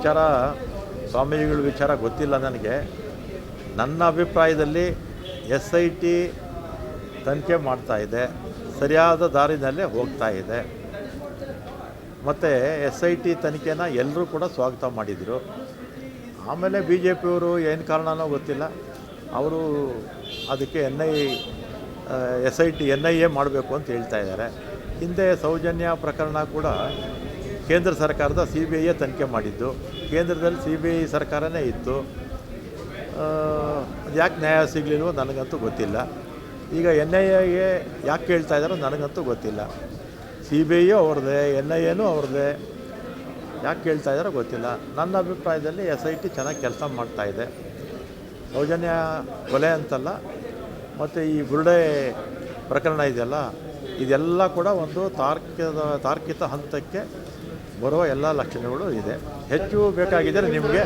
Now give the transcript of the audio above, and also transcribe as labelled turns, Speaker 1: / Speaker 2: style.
Speaker 1: ವಿಚಾರ, ಸ್ವಾಮೀಜಿಗಳ ವಿಚಾರ ಗೊತ್ತಿಲ್ಲ ನನಗೆ. ನನ್ನ ಅಭಿಪ್ರಾಯದಲ್ಲಿ ಎಸ್ ಐ ಟಿ ತನಿಖೆ ಮಾಡ್ತಾ ಇದೆ. ಸರಿಯಾದ ದಾರಿನಲ್ಲೇ ಹೋಗ್ತಾ ಇದೆ. ಮತ್ತು ಎಸ್ ಐ ಟಿ ತನಿಖೆನ ಎಲ್ಲರೂ ಕೂಡ ಸ್ವಾಗತ ಮಾಡಿದರು. ಆಮೇಲೆ ಬಿ ಜೆ ಪಿಯವರು ಏನು ಕಾರಣನೋ ಗೊತ್ತಿಲ್ಲ. ಅವರು ಅದಕ್ಕೆ N I, S I T N I A ಮಾಡಬೇಕು ಅಂತ ಹೇಳ್ತಾ ಇದ್ದಾರೆ. ಹಿಂದೆ ಸೌಜನ್ಯ ಪ್ರಕರಣ ಕೂಡ ಕೇಂದ್ರ ಸರ್ಕಾರದ ಸಿ ಬಿ ಐಯೇ ತನಿಖೆ ಮಾಡಿದ್ದು. ಕೇಂದ್ರದಲ್ಲಿ ಸಿ ಬಿ ಐ ಸರ್ಕಾರನೇ ಇತ್ತು ಯಾಕೆ ನ್ಯಾಯ ಸಿಗಲಿಲ್ವೋ ನನಗಂತೂ ಗೊತ್ತಿಲ್ಲ. ಈಗ ಎನ್ ಐ ಎಗೆ ಯಾಕೆ ಕೇಳ್ತಾ ಇದ್ದಾರೋ ನನಗಂತೂ ಗೊತ್ತಿಲ್ಲ. ಸಿ ಬಿ ಐಯು ಅವ್ರದ್ದೇ, ಎನ್ ಐ ಎನೂ ಅವ್ರದ್ದೇ. ಯಾಕೆ ಕೇಳ್ತಾ ಇದ್ದಾರೋ ಗೊತ್ತಿಲ್ಲ. ನನ್ನ ಅಭಿಪ್ರಾಯದಲ್ಲಿ ಎಸ್ ಐ ಟಿ ಚೆನ್ನಾಗಿ ಕೆಲಸ ಮಾಡ್ತಾಯಿದೆ ಸೌಜನ್ಯ ಕೊಲೆ ಅಂತಲ್ಲ, ಮತ್ತು ಈ ಬುರುಡೆ ಪ್ರಕರಣ ಇದೆಯಲ್ಲ, ಇದೆಲ್ಲ ಕೂಡ ಒಂದು ತಾರ್ಕಿಕ ತಾರ್ಕಿಕ ಹಂತಕ್ಕೆ ಬರುವ ಎಲ್ಲ ಲಕ್ಷಣಗಳು ಇದೆ. ಹೆಚ್ಚು ಬೇಕಾಗಿದ್ದರೆ ನಿಮಗೆ